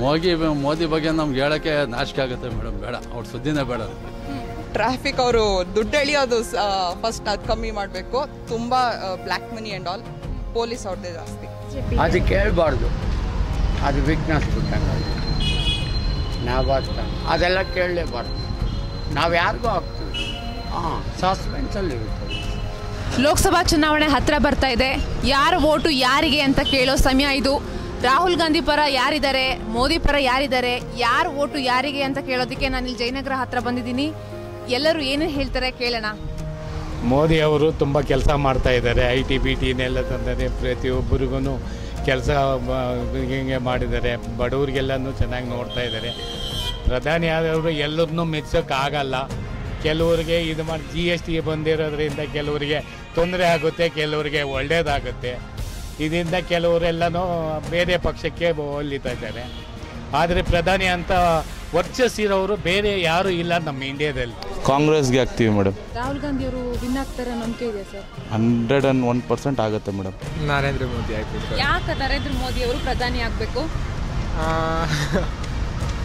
ಮೋದಿ ಮೋದಿ ಬಗ್ಗೆ ನಮ್ಗೆ ಹೇಳೋಕ್ಕೆ ನಾಚಿಕೆ ಆಗುತ್ತೆ ಮೇಡಮ್ ಬೇಡ. ಅವ್ರ ಸುದ್ದಿನೇ ಬೇಡ ಟ್ರಾಫಿಕ್ ಅವರು ದುಡ್ಡು ಎಳಿಯೋದು ಫಸ್ಟ್ ಅದು ಕಮ್ಮಿ ಮಾಡಬೇಕು. ತುಂಬ black money and all police ಅವ್ರದ್ದೇ ಜಾಸ್ತಿ. ಅದು ಕೇಳಬಾರ್ದು. ಅದು ವೀಕ್ನೆಸ್ ಬಿಟ್ಟಂಗೆ. ನಾವು ಅದೆಲ್ಲ ಕೇಳಲೇಬಾರ್ದು. ನಾವು ಯಾರಿಗೂ ಆಗ್ತೀವಿ ಹಾಂ ಸಸ್ಪೆನ್ಸಲ್ಲಿ ಇರುತ್ತೆ ಲೋಕಸಭಾ ಚುನಾವಣೆ ಹತ್ರ ಬರ್ತಾ ಇದೆ. ಯಾರ ಓಟು ಯಾರಿಗೆ ಅಂತ ಕೇಳೋ ಸಮಯ ಇದು. ರಾಹುಲ್ ಗಾಂಧಿ ಪರ ಯಾರಿದ್ದಾರೆ, ಮೋದಿ ಪರ ಯಾರಿದ್ದಾರೆ, ಯಾರು ಓಟು ಯಾರಿಗೆ ಅಂತ ಕೇಳೋದಕ್ಕೆ ನಾನು ಇಲ್ಲಿ ಜಯನಗರ ಹತ್ರ ಬಂದಿದ್ದೀನಿ. ಎಲ್ಲರೂ ಏನೇನು ಹೇಳ್ತಾರೆ ಕೇಳೋಣ. ಮೋದಿ ಅವರು ತುಂಬ ಕೆಲಸ ಮಾಡ್ತಾ ಇದ್ದಾರೆ ಐ ಟಿ ಬಿ ಟಿನೆಲ್ಲ ತಂದರೆ ಪ್ರತಿಯೊಬ್ಬರಿಗೂ ಕೆಲಸ ಹಿಂಗೆ ಮಾಡಿದ್ದಾರೆ. ಬಡವರಿಗೆಲ್ಲನೂ ಚೆನ್ನಾಗಿ ನೋಡ್ತಾ ಇದ್ದಾರೆ. ಪ್ರಧಾನಿ ಆದವರು ಎಲ್ಲರನ್ನೂ ಮೆಚ್ಚೋಕ್ಕಾಗಲ್ಲ ಕೆಲವರಿಗೆ ಇದು ಮಾಡಿ ಜಿ ಎಸ್ ಟಿ ಬಂದಿರೋದ್ರಿಂದ ಕೆಲವರಿಗೆ ತೊಂದರೆ ಆಗುತ್ತೆ, ಕೆಲವರಿಗೆ ಒಳ್ಳೆಯದಾಗುತ್ತೆ ಇದರಿಂದ ಕೆಲವರೆಲ್ಲನೂ ಬೇರೆ ಪಕ್ಷಕ್ಕೆ ಹೊಲಿತಾ ಇದ್ದಾರೆ. ಆದರೆ ಪ್ರಧಾನಿ ಅಂತ ವರ್ಚಸ್ಸಿರೋರು ಬೇರೆ ಯಾರು ಇಲ್ಲ ನಮ್ಮ ಇಂಡಿಯಾದಲ್ಲಿ. ಕಾಂಗ್ರೆಸ್ಗೆ ಹಾಕ್ತೀವಿ ಮೇಡಮ್. ರಾಹುಲ್ ಗಾಂಧಿ ಅವರು ವಿನ್ ಆಗ್ತಾರೆ ನಂಬಿಕೆ ಇದೆ sir? Hundred and one percent ಆಗುತ್ತೆ ಮೇಡಮ್. ನರೇಂದ್ರ ಮೋದಿ ಆಗ್ಬೇಕು ಯಾಕೆ ನರೇಂದ್ರ ಮೋದಿ ಅವರು ಪ್ರಧಾನಿ ಆಗಬೇಕು?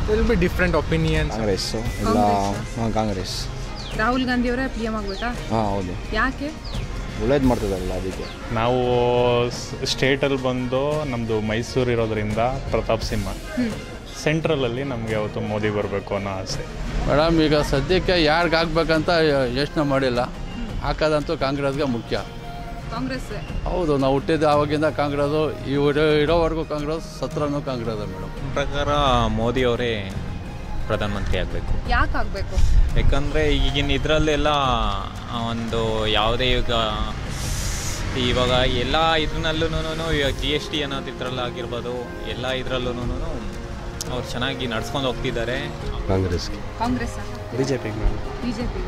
Will be different opinion Congress ಇಲ್ಲ ಹಾಂ ಕಾಂಗ್ರೆಸ್. ರಾಹುಲ್ ಗಾಂಧಿ ಅವರೇ ಪಿ ಎಂ ಆಗಬೇಕಾ? ಹಾಂ ಹೌದು. ಯಾಕೆ? ಒಳ್ಳೇದು ಮಾಡ್ತದಲ್ಲ ಅದಕ್ಕೆ? ನಾವು ಸ್ಟೇಟಲ್ಲಿ ಬಂದು ನಮ್ಮದು ಮೈಸೂರು ಇರೋದ್ರಿಂದ ಪ್ರತಾಪ್ ಸಿಂಹ. ಸೆಂಟ್ರಲಲ್ಲಿ ನಮಗೆ ಅವತ್ತು ಮೋದಿ ಬರಬೇಕು ಅನ್ನೋ ಆಸೆ. ಮೇಡಮ್ ಈಗ ಸದ್ಯಕ್ಕೆ ಯಾರಿಗೆ ಹಾಕ್ಬೇಕಂತ ಯೋಚನೆ ಮಾಡಿಲ್ಲ. ಹಾಕೋದಂತೂ ಕಾಂಗ್ರೆಸ್ಗೆ ಮುಖ್ಯ. ಕಾಂಗ್ರೆಸ್ ಹೌದು ನಾವು ಹುಟ್ಟಿದ್ದು ಆವಾಗಿಂದ ಕಾಂಗ್ರೆಸ್ ಇವರು ಇರೋವರೆಗೂ ಕಾಂಗ್ರೆಸ್ ಸತ್ರನೂ ಕಾಂಗ್ರೆಸ್ ಮೇಡಮ್. ಪ್ರಕಾರ ಮೋದಿ ಅವರೇ ಪ್ರಧಾನಮಂತ್ರಿ ಆಗಬೇಕು ಯಾಕೆ ಆಗಬೇಕು ಯಾಕಂದರೆ ಈಗಿನ ಇದರಲ್ಲೆಲ್ಲ ಒಂದು ಯಾವುದೇ ಈಗ ಇವಾಗ ಎಲ್ಲ ಇದ್ರಲ್ಲೂ ಜಿ ಎಸ್ ಟಿ ಅನ್ನೋದು ಇದ್ರಲ್ಲಾಗಿರ್ಬೋದು ಎಲ್ಲ ಇದರಲ್ಲೂ ಅವ್ರು ಚೆನ್ನಾಗಿ ನಡ್ಸ್ಕೊಂಡು ಹೋಗ್ತಿದ್ದಾರೆ. ಕಾಂಗ್ರೆಸ್ಗೆ. ಕಾಂಗ್ರೆಸ್ ಬಿಜೆಪಿ ಬಿಜೆಪಿಗ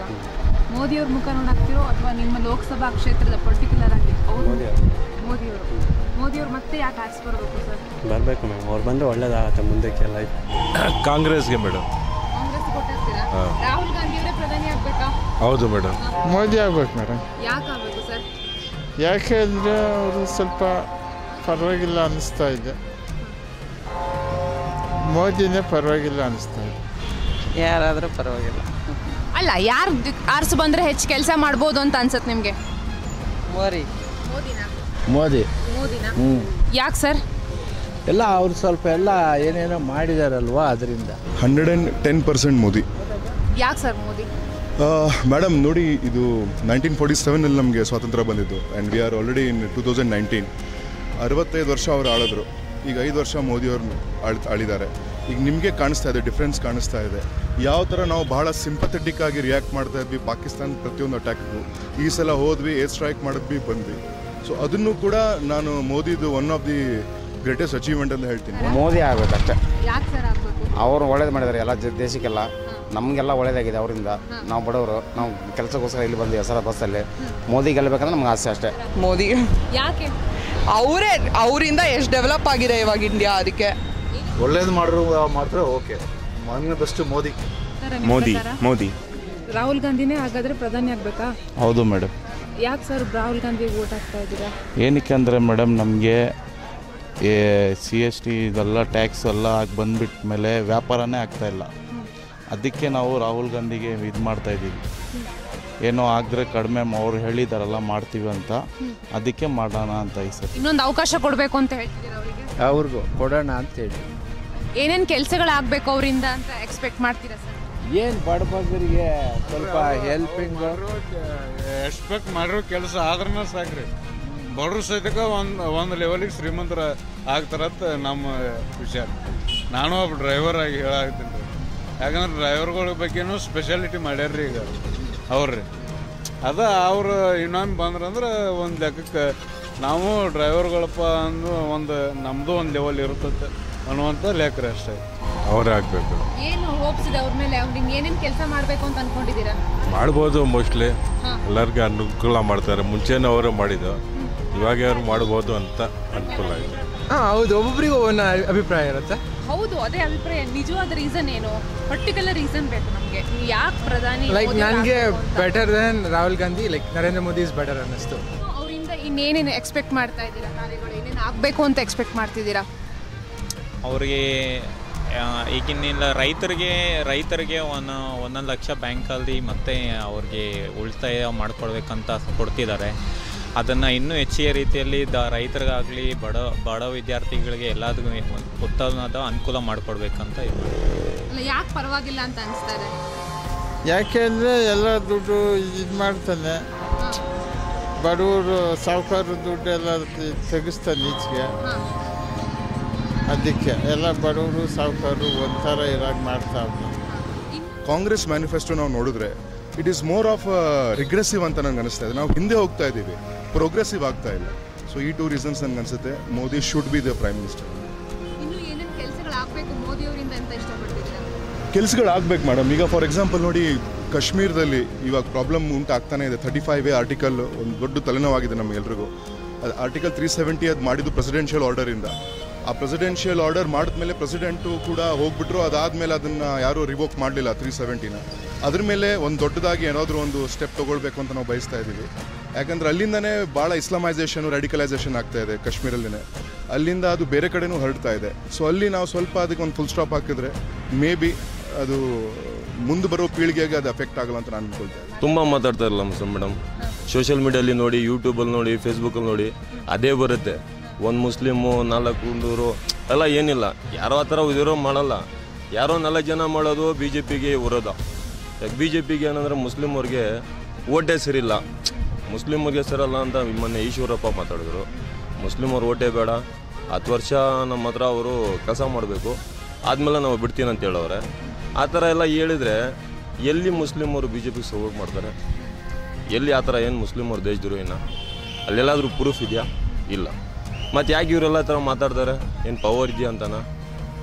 ಮೋದಿ ಅವ್ರ ಮುಖ ನೋಡಾಕ್ತಿರೋ ಅಥವಾ ನಿಮ್ಮ ಲೋಕಸಭಾ ಕ್ಷೇತ್ರದ ಪರ್ಟಿಕ್ಯುಲರ್ ಆಗಿ? ಅವರು ಮೋದಿ ಅವರು. ಮೋದಿ ಅವ್ರು ಮತ್ತೆ ಯಾಕೆ ಆರಿಸಿ ಬರಬೇಕು ಮ್ಯಾಮ್. ಅವ್ರು ಬಂದರೆ ಒಳ್ಳೇದಾಗತ್ತೆ ಮುಂದಕ್ಕೆ ಲೈಫ್ ಕಾಂಗ್ರೆಸ್ಗೆ ಮೇಡಮ್. ಕಾಂಗ್ರೆಸ್ ಕೊಟ್ಟಿರ್ತೀರಾ? ರಾಹುಲ್ ಗಾಂಧಿ ಪ್ರಧಾನಿ ಆಗ್ಬೇಕಾ? ಹೌದು ಮೇಡಮ್. ಮೋದಿ ಆಗ್ಬೇಕು ಮೇಡಮ್. ಯಾಕೆ ಆಗ್ಬೇಕು ಸರ್? ಯಾಕೆ ಅಂದರೆ ಅವರು ಸ್ವಲ್ಪ ಪರವಾಗಿಲ್ಲ ಅನ್ನಿಸ್ತಾ ಇದೆ. ಮೋದಿನೇ ಪರವಾಗಿಲ್ಲ ಅನ್ನಿಸ್ತಾ ಇದೆ. ಯಾರಾದರೂ ಪರವಾಗಿಲ್ಲ. ಅಲ್ಲ ಯಾರು ಆರ್ಸು ಬಂದರೆ ಹೆಚ್ಚು ಕೆಲಸ ಮಾಡ್ಬೋದು ಅಂತ ಅನ್ಸುತ್ತೆ ನಿಮಗೆ? ಮೋದಿ. ಮೋದಿನಾ? ಮೋದಿ. ಯಾಕೆ ಸರ್? ಎಲ್ಲ ಅವ್ರು ಸ್ವಲ್ಪ ಎಲ್ಲ ಏನೇನೋ ಮಾಡಿದಾರಲ್ವಾ ಅದರಿಂದ? Hundred and ten percent Modi. ಯಾಕೆ ಸರ್ ಮೋದಿ? ಮೇಡಮ್ ನೋಡಿ ಇದು ನೈನ್ಟೀನ್ ಫೋರ್ಟಿ ಸೆವೆನಲ್ಲಿ ನಮಗೆ ಸ್ವಾತಂತ್ರ್ಯ ಬಂದಿದ್ದು and we are already in two thousand nineteen ಅರವತ್ತೈದು ವರ್ಷ ಅವ್ರು ಆಳಿದ್ರು. ಈಗ ಐದು ವರ್ಷ ಮೋದಿಯವ್ರು ಆಳ್ ಆಳಿದ್ದಾರೆ. ಈಗ ನಿಮಗೆ ಕಾಣಿಸ್ತಾ ಇದೆ ಡಿಫ್ರೆನ್ಸ್ ಕಾಣಿಸ್ತಾ ಇದೆ. ಯಾವ ಥರ ನಾವು ಭಾಳ ಸಿಂಪಥೆಟಿಕ್ ಆಗಿ ರಿಯಾಕ್ಟ್ ಮಾಡ್ತಾ ಇದ್ವಿ ಪಾಕಿಸ್ತಾನ ಪ್ರತಿಯೊಂದು ಅಟ್ಯಾಕ್ಗೂ ಈ ಸಲ ಹೋದ್ವಿ ಏರ್ ಸ್ಟ್ರೈಕ್ ಮಾಡಿದ್ವಿ ಬಂದ್ವಿ. ಸೊ ಅದನ್ನು ಕೂಡ ನಾನು ಮೋದಿದು one of the greatest achievement ಅಂತ ಹೇಳ್ತೀನಿ. ಮೋದಿ ಆಗಬೇಕು ಯಾಕೆ ಸರ್ ಆಗ್ಬೇಕು? ಅವರು ಒಳ್ಳೇದು ಮಾಡಿದ್ದಾರೆ ಎಲ್ಲ ಜ- ದೇಶಕ್ಕೆಲ್ಲ. ನಮಗೆಲ್ಲ ಒಳ್ಳೇದಾಗಿದೆ ಅವರಿಂದ. ನಾವು ಬಡವರು ನಾವು ಕೆಲಸಕ್ಕೋಸ್ಕರ ಇಲ್ಲಿ ಬಂದು ಹೆಸರ ಬಸ್ಸಲ್ಲಿ ಮೋದಿ ಗೆಲ್ಲಬೇಕಂದ್ರೆ ನಮ್ಗೆ ಆಸೆ ಅಷ್ಟೇ. ಮೋದಿ. ಯಾಕೆ? ಅವರೇ ಅವರಿಂದ ಎಷ್ಟು ಡೆವಲಪ್ ಆಗಿದೆ ಇವಾಗ ಇಂಡಿಯಾ ಅದಕ್ಕೆ? ಒಳ್ಳೇದು ಮಾಡಿದ್ರು ಮಾತ್ರ ಓಕೆ. ಮೊನ್ನೆ ಬೆಸ್ಟ್ ಮೋದಿ. ಮೋದಿ ಮೋದಿ. ರಾಹುಲ್ ಗಾಂಧಿನೇ ಹಾಗಾದ್ರೆ ಪ್ರಧಾನಿ ಆಗ್ಬೇಕಾ? ಹೌದು ಮೇಡಮ್ ಯಾಕೆ ಸರ್ ರಾಹುಲ್ ಗಾಂಧಿ ವೋಟ್ ಹಾಕ್ತಾ ಇದ್ದೀರಾ? ಏನಕ್ಕೆ ಅಂದರೆ ಮೇಡಮ್ ನಮಗೆ ಸಿ ಎಸ್ ಟಿ ಇದೆಲ್ಲ ಟ್ಯಾಕ್ಸ್ ಎಲ್ಲ ಆಗಿ ಬಂದ್ಬಿಟ್ಟ ಮೇಲೆ ವ್ಯಾಪಾರನೇ ಆಗ್ತಾ ಇಲ್ಲ. ಅದಕ್ಕೆ ನಾವು ರಾಹುಲ್ ಗಾಂಧಿಗೆ ಇದು ಮಾಡ್ತಾ ಇದ್ದೀವಿ. ಏನೋ ಆಗ್ರೆ ಕಡಿಮೆ ಅವ್ರು ಹೇಳಿದಾರಲ್ಲ ಮಾಡ್ತೀವಿ ಅಂತ. ಅದಕ್ಕೆ ಮಾಡೋಣ ಅಂತ ಈ ಇನ್ನೊಂದು ಅವಕಾಶ ಕೊಡಬೇಕು ಅಂತ ಹೇಳ್ತಿದ್ದೀರಾ ಅವರಿಗೆ? ಅವ್ರಿಗೂ ಕೊಡೋಣ ಅಂತ ಹೇಳಿ. ಏನೇನು ಕೆಲಸಗಳಾಗಬೇಕು ಅವರಿಂದ ಅಂತ ಎಕ್ಸ್ಪೆಕ್ಟ್ ಮಾಡ್ತೀರಾ ಸರ್? ಏನು ಬಡಬಗರಿಗೆ ಸ್ವಲ್ಪ ಹೆಲ್ಪಿಂಗ್ ಎಕ್ಸ್ಪೆಕ್ಟ್ ಮಾಡಿರೋ ಕೆಲಸ ಆದ್ರೂ ಸಾಕ್ರಿ. ಬಡವ್ರ ಸಹಿತ ಒಂದು ಒಂದು ಲೆವೆಲಿಗೆ ಶ್ರೀಮಂತರ ಆಗ್ತಾರಂತ ನಮ್ಮ ವಿಚಾರ. ನಾನು ಒಬ್ಬ ಡ್ರೈವರ್ ಆಗಿ ಹೇಳಾಗ್ತೀನಿ ರೀ. ಯಾಕಂದ್ರೆ ಡ್ರೈವರ್ಗಳ ಬಗ್ಗೆನೂ ಸ್ಪೆಷಾಲಿಟಿ ಮಾಡ್ಯಾರ್ರಿ ಈಗ ಅವ್ರಿ ಅದ ಅವ್ರು ಇನ್ನೊಮ್ಮೆ ಬಂದ್ರಂದ್ರೆ ಒಂದು ಲೆಕ್ಕಕ್ಕೆ ನಾವು ಡ್ರೈವರ್ಗಳಪ್ಪ ಅಂದು ಒಂದು ನಮ್ಮದು ಒಂದು ಲೆವೆಲ್ ಇರ್ತದೆ ಅನ್ನುವಂಥ ಲೆಕ್ಕ ರೀ ಅಷ್ಟೇ. ಅವರೇ ಆಗಬೇಕು. ಏನು ಹೋಪ್ಸ್ ಇದೆ ಅವ್ರ ಮೇಲೆ? ಅವ್ರಿಗೆ ಏನೇನು ಕೆಲಸ ಮಾಡಬೇಕು ಅಂತ ಅನ್ಕೊಂಡಿದ್ದೀರಾ? ಮಾಡ್ಬೋದು ಮೋಸ್ಟ್ಲಿ. ಎಲ್ಲರಿಗೂ ಅನುಕೂಲ ಮಾಡ್ತಾರೆ. ಮುಂಚೆನೂ ಅವರು ಮಾಡಿದ್ದು ಇವಾಗ ಅವ್ರು ಮಾಡ್ಬೋದು ಅಂತ ಅನುಕೂಲ ಆಯಿತು ಹಾಂ ಹೌದು. ಒಬ್ಬೊಬ್ರಿಗೆ ಒಂದು ಅಭಿಪ್ರಾಯ ಇರುತ್ತೆ. ಹೌದು ಅದೇ ಅಭಿಪ್ರಾಯ. ನಿಜವಾದ ರೀಸನ್ ಏನು? ಪರ್ಟಿಕ್ಯುಲರ್ ರೀಸನ್ ಬೇಕು ನಮಗೆ. ಯಾಕೆ ಪ್ರಧಾನಿ ಲೈಕ್ ನನಗೆ better than Rahul Gandhi like Narendra Modi is better ಅನ್ನಿಸ್ತು. ಅವರಿಂದ ಇನ್ನೇನೇನು ಎಕ್ಸ್ಪೆಕ್ಟ್ ಮಾಡ್ತಾ ಇದ್ದೀರಾ ಕಾರ್ಯಗಳು? ಏನೇನು ಆಗಬೇಕು ಅಂತ ಎಕ್ಸ್ಪೆಕ್ಟ್ ಮಾಡ್ತಿದ್ದೀರಾ? ಅವ್ರಿಗೆ ಈಗಿನಿಂದ ಈಗಿನ ರೈತರಿಗೆ ರೈತರಿಗೆ ಒಂದು ಒಂದೊಂದು ಲಕ್ಷ ಬ್ಯಾಂಕಲ್ಲಿ ಮತ್ತೆ ಅವ್ರಿಗೆ ಉಳಿತಾಯ ಮಾಡ್ಕೊಳ್ಬೇಕಂತ ಕೊಡ್ತಿದ್ದಾರೆ. ಅದನ್ನು ಇನ್ನೂ ಹೆಚ್ಚಿನ ರೀತಿಯಲ್ಲಿ ದ ರೈತರಿಗಾಗಲಿ ಬಡ ಬಡ ವಿದ್ಯಾರ್ಥಿಗಳಿಗೆ ಎಲ್ಲದಕ್ಕೂ ಒಂದು ಉತ್ತಮವಾದ ಅನುಕೂಲ ಮಾಡಿಕೊಡ್ಬೇಕಂತ ಇದು ಅಲ್ಲ ಯಾಕೆ ಪರವಾಗಿಲ್ಲ ಅಂತ ಅನಿಸ್ತಾರೆ? ಯಾಕೆಂದರೆ ಎಲ್ಲ ದುಡ್ಡು ಇದು ಮಾಡ್ತಾನೆ. ಬಡವರು ಸಾಹುಕಾರ ದುಡ್ಡೆಲ್ಲ ಎಲ್ಲ ತೆಗಿಸ್ತಾನೆ ಈಚೆಗೆ. ಅದಕ್ಕೆ ಎಲ್ಲ ಬಡವರು ಸಾಹುಕಾರರು ಒಂಥರ ಇರಾಗಿ ಮಾಡ್ತಾ ಕಾಂಗ್ರೆಸ್ ಮ್ಯಾನಿಫೆಸ್ಟೋ ನಾವು ನೋಡಿದ್ರೆ it is more of regressive ಅಂತ ನನಗೆ ಅನಿಸ್ತಾ ಇದೆ. ನಾವು ಹಿಂದೆ ಹೋಗ್ತಾ ಇದ್ದೀವಿ. ಪ್ರೋಗ್ರೆಸಿವ್ ಆಗ್ತಾ ಇಲ್ಲ. ಸೊ ಈ ಟೂ ರೀಸನ್ಸ್ ನನಗೆ ಅನಿಸುತ್ತೆ Modi should be the prime minister ಕೆಲಸಗಳಾಗಬೇಕು madam ಈಗ ಫಾರ್ ಎಕ್ಸಾಂಪಲ್ ನೋಡಿ ಕಾಶ್ಮೀರದಲ್ಲಿ ಇವಾಗ ಪ್ರಾಬ್ಲಮ್ ಉಂಟಾಗ್ತಾನೆ ಇದೆ. ಥರ್ಟಿ ಫೈವ್ ಎ ಆರ್ಟಿಕಲ್ ಒಂದು ದೊಡ್ಡ ತಲೆನೋವಾಗಿದೆ ನಮಗೆಲ್ರಿಗೂ ಅದು ಆರ್ಟಿಕಲ್ ತ್ರೀ ಸೆವೆಂಟಿ ಅದು ಮಾಡಿದ್ದು ಪ್ರೆಸಿಡೆನ್ಷಿಯಲ್ ಆರ್ಡರಿಂದ ಆ ಪ್ರೆಸಿಡೆನ್ಷಿಯಲ್ ಆರ್ಡರ್ ಮಾಡಿದ್ಮೇಲೆ ಪ್ರೆಸಿಡೆಂಟು ಕೂಡ ಹೋಗ್ಬಿಟ್ರು ಅದಾದಮೇಲೆ ಅದನ್ನು ಯಾರೂ ರಿವೋಕ್ ಮಾಡಲಿಲ್ಲ ತ್ರೀ ಸೆವೆಂಟಿನ ಅದ್ರ ಮೇಲೆ ಒಂದು ದೊಡ್ಡದಾಗಿ ಏನಾದರೂ ಒಂದು ಸ್ಟೆಪ್ ತೊಗೊಳ್ಬೇಕು ಅಂತ ನಾವು ಬಯಸ್ತಾ ಇದ್ದೀವಿ. ಯಾಕಂದರೆ ಅಲ್ಲಿಂದನೇ ಭಾಳ ಇಸ್ಲಾಮೈಸೇಷನ್ ರೆಡಿಕಲೈಸೇಷನ್ ಆಗ್ತಾ ಇದೆ ಕಾಶ್ಮೀರಲ್ಲೇ ಅಲ್ಲಿಂದ ಅದು ಬೇರೆ ಕಡೆನೂ ಹರಡ್ತಾ ಇದೆ. ಸೊ ಅಲ್ಲಿ ನಾವು ಸ್ವಲ್ಪ ಅದಕ್ಕೆ ಒಂದು ಫುಲ್ ಸ್ಟಾಪ್ ಹಾಕಿದ್ರೆ ಮೇ ಬಿ ಅದು ಮುಂದೆ ಬರೋ ಪೀಳಿಗೆಗೆ ಅದು ಎಫೆಕ್ಟ್ ಆಗಲ್ಲ ಅಂತ ನಾನು ಅನ್ಕೊಳ್ತೇನೆ ತುಂಬ ಮಾತಾಡ್ತಾ ಇರಲ್ಲ ಸರ್ ಮೇಡಮ್. ಸೋಷಿಯಲ್ ಮೀಡಿಯಲ್ಲಿ ನೋಡಿ ಯೂಟ್ಯೂಬಲ್ಲಿ ನೋಡಿ ಫೇಸ್ಬುಕ್ಕಲ್ಲಿ ನೋಡಿ, ಅದೇ ಬರುತ್ತೆ. ಒಂದು ಮುಸ್ಲಿಮು, ನಾಲ್ಕು ಹುಂಡೂರು ಎಲ್ಲ ಏನಿಲ್ಲ. ಯಾರೋ ಆ ಥರ ಇದಿರೋ ಮಾಡಲ್ಲ. ಯಾರೋ ನಾಲ್ಕು ಜನ ಮಾಡೋದು ಬಿ ಜೆ ಪಿಗೆ ವಿರೋಧ. ಯಾಕೆ ಬಿ ಜೆ ಪಿಗೆ ಏನಂದ್ರೆ ಮುಸ್ಲಿಮರಿಗೆ ಓಟೇ ಸರಿಲ್ಲ ಮುಸ್ಲಿಮರಿಗೆ ಸರಲ್ಲ ಅಂತ ಮೊನ್ನೆ ಈಶ್ವರಪ್ಪ ಮಾತಾಡಿದ್ರು. ಮುಸ್ಲಿಮವ್ರು ಓಟೇ ಬೇಡ. ಹತ್ತು ವರ್ಷ ನಮ್ಮ ಹತ್ರ ಅವರು ಕೆಲಸ ಮಾಡಬೇಕು. ಆದಮೇಲೆ ನಾವು ಬಿಡ್ತೀನಿ ಅಂತ ಹೇಳೋರೆ ಆ ಥರ ಎಲ್ಲ ಹೇಳಿದರೆ ಎಲ್ಲಿ ಮುಸ್ಲಿಮರು ಬಿ ಜೆ ಪಿಗೆ ಸಪೋರ್ಟ್ ಮಾಡ್ತಾರೆ? ಎಲ್ಲಿ ಆ ಥರ ಏನು ಮುಸ್ಲಿಮರು ದೇಶದ್ರೋಹಿನ ಅಲ್ಲೆಲ್ಲಾದರೂ ಪ್ರೂಫ್ ಇದೆಯಾ? ಇಲ್ಲ. ಮತ್ತು ಯಾಕೆ ಇವರೆಲ್ಲ ಥರ ಮಾತಾಡ್ತಾರೆ? ಏನು ಪವರ್ ಇದೆಯಾ ಅಂತನಾ?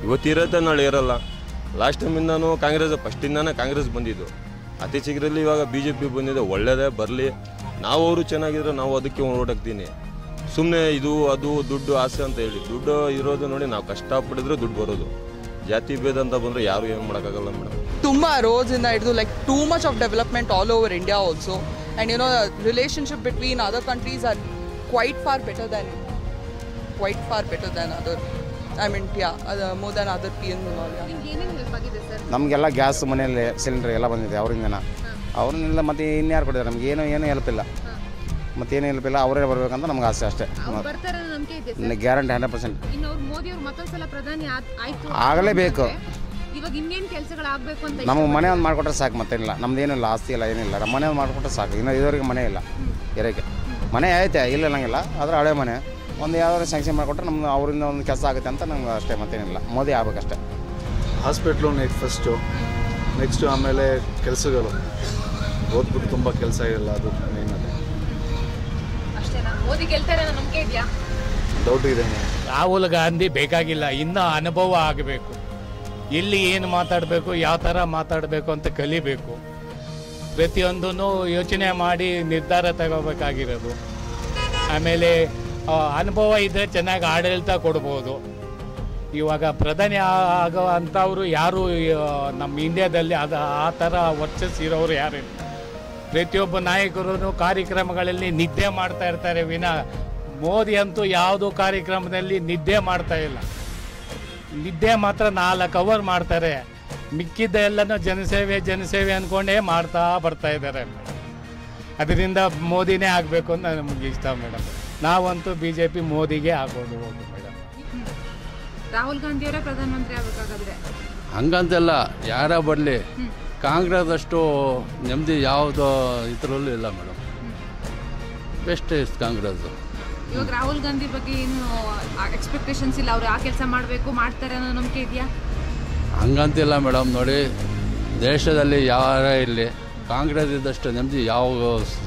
ಇವತ್ತಿರತ್ತೆ ನಾಳೆ ಇರಲ್ಲ. ಲಾಸ್ಟ್ ಟೈಮಿಂದನೂ ಕಾಂಗ್ರೆಸ್ ಫಸ್ಟಿಂದಾನೇ ಕಾಂಗ್ರೆಸ್ ಬಂದಿದ್ದು. ಅತಿ ಶೀಘ್ರದಲ್ಲಿ ಇವಾಗ ಬಿ ಜೆ ಪಿ ಬಂದಿದೆ ಒಳ್ಳೆಯದೇ ಬರಲಿ. ನಾವು ಅವರು ಚೆನ್ನಾಗಿದ್ರೆ ನಾವು ಅದಕ್ಕೆ ಓಡಾಕ್ತೀನಿ ಸುಮ್ಮನೆ ಇದು, ಅದು, ದುಡ್ಡು, ಆಸೆ ಅಂತ ಹೇಳಿ. ದುಡ್ಡು ಇರೋದು ನೋಡಿ ನಾವು ಕಷ್ಟಪಟ್ಟಿದ್ರೆ ದುಡ್ಡು ಬರೋದು. ಜಾತಿ ಭೇದ ಅಂತ ಬಂದರೆ ಯಾರು ಏನು ಮಾಡೋಕ್ಕಾಗಲ್ಲ ಮೇಡಮ್. ತುಂಬ ರೋಸಿಂದ ಹಿಡಿದು like too much of development all over India also and you know relationship between other countries are quite far better than quite far better than other I mean yeah ಅದು more than other P N ನಮಗೆಲ್ಲ gas ಮನೆಯಲ್ಲಿ cylinder ಎಲ್ಲ ಬಂದಿದೆ ಅವರಿಂದನ. ಅವರಿಂದ ಮತ್ತೆ ಇನ್ಯಾರು ಕೊಟ್ಟಿದ್ದಾರೆ ನಮ್ಗೆ ಏನು ಏನು ಹೆಲ್ಪ್ ಇಲ್ಲ. ಮತ್ತೇನು ಹೆಲ್ಪ್ ಇಲ್ಲ ಅವರೇ ಬರಬೇಕಂತ ನಮ್ಗೆ ಆಸೆ ಅಷ್ಟೇ. ಅವ್ರು ಬರ್ತಾರೆ ಅನ್ನೋ ನಂಬಿಕೆ ಇದೆ ಸರ್? ಗ್ಯಾರಂಟಿ ಹಂಡ್ರೆಡ್ ಪರ್ಸೆಂಟ್ ಇನ್ನು ಅವ್ರು ಮೋದಿ ಅವ್ರು ಮತ್ತೊಂದ್ಸಲ ಪ್ರಧಾನಿ ಆಯ್ತು ಆಗಲೇಬೇಕು. ಇವಾಗ ಇನ್ನೇನ್ ಕೆಲಸಗಳಾಗಬೇಕು ಅಂತ ನಮಗೆ ಮನೆ ಒಂದು ಮಾಡಿಕೊಟ್ರೆ ಸಾಕು ಮತ್ತೇನಿಲ್ಲ. ನಮ್ದು ಏನಿಲ್ಲ ಆಸ್ತಿ ಇಲ್ಲ ಏನಿಲ್ಲ. ನಮ್ಮ ಮನೆ ಒಂದು ಮಾಡಿಕೊಟ್ರೆ ಸಾಕು. ಇನ್ನು ಇದುವರೆಗೆ ಮನೆ ಇಲ್ಲ. ಇರೋಕ್ಕೆ ಮನೆ ಐತೆ ಇಲ್ಲ ಅನ್ನಂಗಿಲ್ಲ. ಆದರೆ ಹಳೆ ಮನೆ. ಒಂದು ಯಾವ್ದಾದ್ರು ಸ್ಯಾಂಕ್ಷನ್ ಮಾಡಿಕೊಟ್ರೆ ನಮ್ಗೆ ಅವರಿಂದ ಒಂದು ಕೆಲಸ ಆಗುತ್ತೆ ಅಂತ ನಮ್ಗೆ ಅಷ್ಟೇ ಮತ್ತೇನಿಲ್ಲ. ಮೋದಿ ಆಗ್ಬೇಕಷ್ಟೇ. ಹಾಸ್ಪಿಟ್ಲು ನೆಕ್ಸ್ಟ್ ಫಸ್ಟು ನೆಕ್ಸ್ಟು ಆಮೇಲೆ ಕೆಲಸಗಳು. ಓದ್ಬಿಟ್ಟು ತುಂಬ ಕೆಲಸ ಇಲ್ಲ ಅದು ಮೇನ್ ಡೌಟ್ ಇದೆ ರಾಹುಲ್ ಗಾಂಧಿ ಬೇಕಾಗಿಲ್ಲ ಇನ್ನೂ ಅನುಭವ ಆಗಬೇಕು. ಎಲ್ಲಿ ಏನು ಮಾತಾಡಬೇಕು ಯಾವ ಥರ ಮಾತಾಡಬೇಕು ಅಂತ ಕಲಿಬೇಕು. ಪ್ರತಿಯೊಂದೂ ಯೋಚನೆ ಮಾಡಿ ನಿರ್ಧಾರ ತಗೋಬೇಕಾಗಿರೋದು. ಆಮೇಲೆ ಅನುಭವ ಇದ್ದರೆ ಚೆನ್ನಾಗಿ ಆಡಳಿತ ಕೊಡ್ಬೋದು. ಇವಾಗ ಪ್ರಧಾನಿ ಆಗೋ ಯಾರು ನಮ್ಮ ಇಂಡಿಯಾದಲ್ಲಿ ಅದು, ಆ ಥರ ವರ್ಚಸ್ ಇರೋರು ಯಾರು ಪ್ರತಿಯೊಬ್ಬ ನಾಯಕರು ಕಾರ್ಯಕ್ರಮಗಳಲ್ಲಿ ನಿದ್ದೆ ಮಾಡ್ತಾ ಇರ್ತಾರೆ ವಿನ. ಮೋದಿ ಅಂತೂ ಯಾವುದೋ ಕಾರ್ಯಕ್ರಮದಲ್ಲಿ ನಿದ್ದೆ ಮಾಡ್ತಾ ಇಲ್ಲ. ನಿದ್ದೆ ಮಾತ್ರ ನಾಲ್ಕು ಅವರ್ ಮಾಡ್ತಾರೆ. ಮಿಕ್ಕಿದ್ದ ಎಲ್ಲನೂ ಜನಸೇವೆ ಜನಸೇವೆ ಅಂದ್ಕೊಂಡೇ ಮಾಡ್ತಾ ಬರ್ತಾ ಇದ್ದಾರೆ. ಅದರಿಂದ ಮೋದಿನೇ ಆಗಬೇಕು ಅಂತ ನಮ್ಗೆ ಇಷ್ಟ ಮೇಡಮ್. ನಾವಂತೂ ಬಿ ಜೆ ಪಿ ಮೋದಿಗೆ ಹಾಕೊಂಡು ಹೋಗಿ ಮೇಡಮ್. ರಾಹುಲ್ ಗಾಂಧಿಯವರೇ ಪ್ರಧಾನಮಂತ್ರಿ ಆಗ್ಬೇಕಾಗಾದ್ರೆ? ಹಂಗಂತೆಲ್ಲ ಯಾರ ಬರಲಿ ಕಾಂಗ್ರೆಸ್ ಅಷ್ಟು ನೆಮ್ಮದಿ ಯಾವುದೋ ಇದರಲ್ಲೂ ಇಲ್ಲ ಮೇಡಮ್. Best is Congress. ಇವಾಗ ರಾಹುಲ್ ಗಾಂಧಿ ಬಗ್ಗೆ ಏನು ಎಕ್ಸ್ಪೆಕ್ಟೇಷನ್ಸ್ ಇಲ್ಲ ಅವ್ರು ಆ ಕೆಲಸ ಮಾಡಬೇಕು ಮಾಡ್ತಾರೆ ಅನ್ನೋ ನಂಬಿಕೆ ಇದೆಯಾ? ಹಂಗಂತಿಲ್ಲ ಮೇಡಮ್ ನೋಡಿ ದೇಶದಲ್ಲಿ ಯಾರೇ ಇರಲಿ ಕಾಂಗ್ರೆಸ್ ಇದ್ದಷ್ಟು ನೆಮ್ಮದಿ ಯಾವ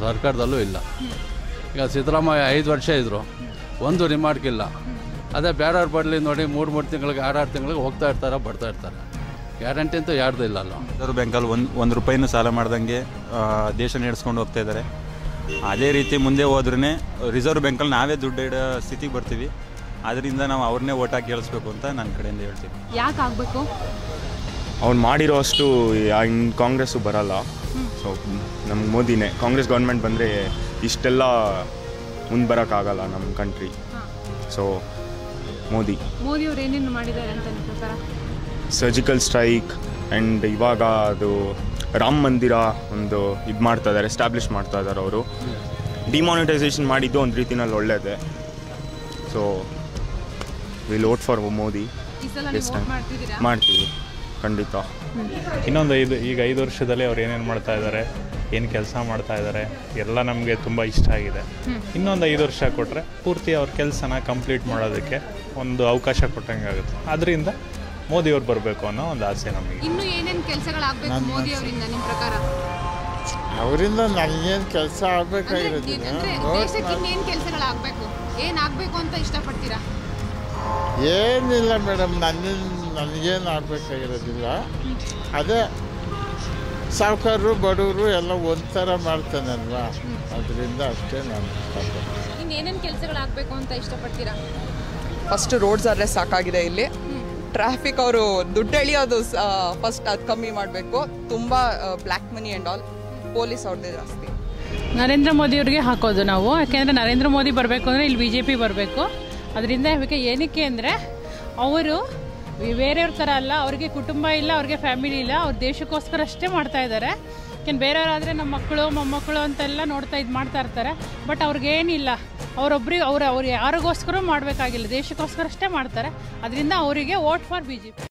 ಸರ್ಕಾರದಲ್ಲೂ ಇಲ್ಲ. ಈಗ ಸಿದ್ದರಾಮಯ್ಯ ಐದು ವರ್ಷ ಇದ್ದರು ಒಂದು ರಿಮಾರ್ಕ್ ಇಲ್ಲ. ಅದೇ ಬೇರೆಯವ್ರು ಬರಲಿ ನೋಡಿ ಮೂರು ಮೂರು ತಿಂಗಳಿಗೆ ಆರಾರು ತಿಂಗಳಿಗೆ ಹೋಗ್ತಾ ಇರ್ತಾರೆ ಬರ್ತಾ ಇರ್ತಾರೆ. ಗ್ಯಾರಂಟಿ ಅಂತೂ ಯಾರ್ದು ಇಲ್ಲ ಅಲ್ಲ. ರಿಸರ್ವ್ ಬ್ಯಾಂಕಲ್ಲಿ ಒಂದು ಒಂದು ರೂಪಾಯಿನೂ ಸಾಲ ಮಾಡ್ದಂಗೆ ದೇಶ ನಡೆಸ್ಕೊಂಡು ಹೋಗ್ತಾ ಇದ್ದಾರೆ ಅದೇ ರೀತಿ ಮುಂದೆ ಹೋದ್ರೇ ರಿಸರ್ವ್ ಬ್ಯಾಂಕಲ್ಲಿ ನಾವೇ ದುಡ್ಡು ಇಡೋ ಸ್ಥಿತಿಗೆ ಬರ್ತೀವಿ. ಅದರಿಂದ ನಾವು ಅವ್ರನ್ನೇ ಓಟ್ ಹಾಕಿ ಗೆಲ್ಲಿಸ್ಬೇಕು ಅಂತ ನನ್ನ ಕಡೆಯಿಂದ ಹೇಳ್ತೀನಿ. ಯಾಕೆ ಆಗಬೇಕು? ಅವ್ನು ಮಾಡಿರೋ ಅಷ್ಟು ಹಿಂಗೆ ಕಾಂಗ್ರೆಸ್ಸು ಬರಲ್ಲ. ಸೊ ನಮ್ಗೆ ಮೋದಿನೇ ಕಾಂಗ್ರೆಸ್ ಗೌರ್ಮೆಂಟ್ ಬಂದರೆ ಇಷ್ಟೆಲ್ಲ ಮುಂದೆ ಬರೋಕ್ಕಾಗಲ್ಲ ನಮ್ಮ ಕಂಟ್ರಿ ಸೊ ಮೋದಿ. ಮೋದಿ ಅವರು ಏನೇನು ಮಾಡಿದ್ದಾರೆ ಅಂತ ಪ್ರಕಾರ? ಸರ್ಜಿಕಲ್ ಸ್ಟ್ರೈಕ್ ಆ್ಯಂಡ್ ಇವಾಗ ಅದು ರಾಮ ಮಂದಿರ ಒಂದು ಇದು ಮಾಡ್ತಾ ಇದ್ದಾರೆ ಎಸ್ಟಾಬ್ಲಿಷ್ ಮಾಡ್ತಾ ಇದ್ದಾರೆ ಅವರು. ಡಿಮಾನಿಟೈಸೇಷನ್ ಮಾಡಿದ್ದು ಒಂದು ರೀತಿನಲ್ಲಿ ಒಳ್ಳೆಯದೇ so we vote for Modi. ಮಾಡ್ತೀವಿ. ಖಂಡಿತ. ಇನ್ನೊಂದು ಐದು ಈಗ ಐದು ವರ್ಷದಲ್ಲಿ ಅವ್ರು ಏನೇನು ಮಾಡ್ತಾ ಇದ್ದಾರೆ ಏನು ಕೆಲಸ ಮಾಡ್ತಾ ಇದ್ದಾರೆ ಎಲ್ಲ ನಮಗೆ ತುಂಬ ಇಷ್ಟ ಆಗಿದೆ. ಇನ್ನೊಂದು ಐದು ವರ್ಷ ಕೊಟ್ಟರೆ ಪೂರ್ತಿ ಅವ್ರ ಕೆಲಸನ ಕಂಪ್ಲೀಟ್ ಮಾಡೋದಕ್ಕೆ ಒಂದು ಅವಕಾಶ ಕೊಟ್ಟಂಗೆ ಆಗುತ್ತೆ. ಅದರಿಂದ ಮೋದಿಯವ್ರು ಬರಬೇಕು ಅನ್ನೋ ಒಂದು ಆಸೆ ನಮಗೆ. ಇನ್ನು ಏನೇನು ಕೆಲಸಗಳಾಗಬೇಕು ಮೋದಿ ಅವರಿಂದ ನಿಮ್ಮ ಪ್ರಕಾರ? ಅವರಿಂದ ನನಗೇನು ಕೆಲಸ ಆಗಬೇಕಾಗಿರೋದು ಅಂತ ಇಷ್ಟಪಡ್ತೀರಾ? ಏನಿಲ್ಲ ಮೇಡಮ್ ನನ್ನ ನನಗೇನು ಆಗಬೇಕಾಗಿರೋದಿಲ್ಲ. ಅದೇ ಸಾವುಕಾರರು ಬಡವರು ಎಲ್ಲ ಒಂಥರ ಮಾಡ್ತಾನಲ್ವಾ? ಅದರಿಂದ ಅಷ್ಟೇ ನಾನು ಇನ್ನೇನೇನು ಕೆಲಸಗಳಾಗಬೇಕು ಅಂತ ಇಷ್ಟಪಡ್ತೀರಾ? ಫಸ್ಟ್ ರೋಡ್ಸ್ ಆದರೆ ಸಾಕಾಗಿದೆ ಇಲ್ಲಿ. ಟ್ರಾಫಿಕ್ ಅವರು ದುಡ್ಡು ಎಳಿಯೋದು ಫಸ್ಟ್ ಅದು ಕಮ್ಮಿ ಮಾಡಬೇಕು. ತುಂಬ black money and all police ಅವ್ರದ್ದೇ ಜಾಸ್ತಿ. ನರೇಂದ್ರ ಮೋದಿ ಅವ್ರಿಗೆ ಹಾಕೋದು ನಾವು. ಯಾಕೆಂದರೆ ನರೇಂದ್ರ ಮೋದಿ ಬರಬೇಕು ಅಂದರೆ ಇಲ್ಲಿ ಬಿ ಜೆ ಪಿ ಬರಬೇಕು. ಅದರಿಂದ ಏನಕ್ಕೆ ಅಂದರೆ ಅವರು ಬೇರೆಯವ್ರ ಥರ ಅಲ್ಲ, ಅವ್ರಿಗೆ ಕುಟುಂಬ ಇಲ್ಲ, ಅವ್ರಿಗೆ ಫ್ಯಾಮಿಲಿ ಇಲ್ಲ, ಅವ್ರ ದೇಶಕ್ಕೋಸ್ಕರ ಅಷ್ಟೇ ಮಾಡ್ತಾ ಇದ್ದಾರೆ ಯಾಕೆ ಬೇರೆಯವರಾದರೆ ನಮ್ಮ ಮಕ್ಕಳು, ಮೊಮ್ಮಕ್ಕಳು ಅಂತೆಲ್ಲ ನೋಡ್ತಾ ಇದು ಮಾಡ್ತಾ ಇರ್ತಾರೆ. ಬಟ್ ಅವ್ರಿಗೇನಿಲ್ಲ ಅವರೊಬ್ಬರಿಗೆ ಅವ್ರು ಅವ್ರು ಯಾರಿಗೋಸ್ಕರ ಮಾಡಬೇಕಾಗಿಲ್ಲ, ದೇಶಕ್ಕೋಸ್ಕರ ಅಷ್ಟೇ ಮಾಡ್ತಾರೆ. ಅದರಿಂದ ಅವರಿಗೆ ವೋಟ್ ಫಾರ್ ಬಿ ಜೆ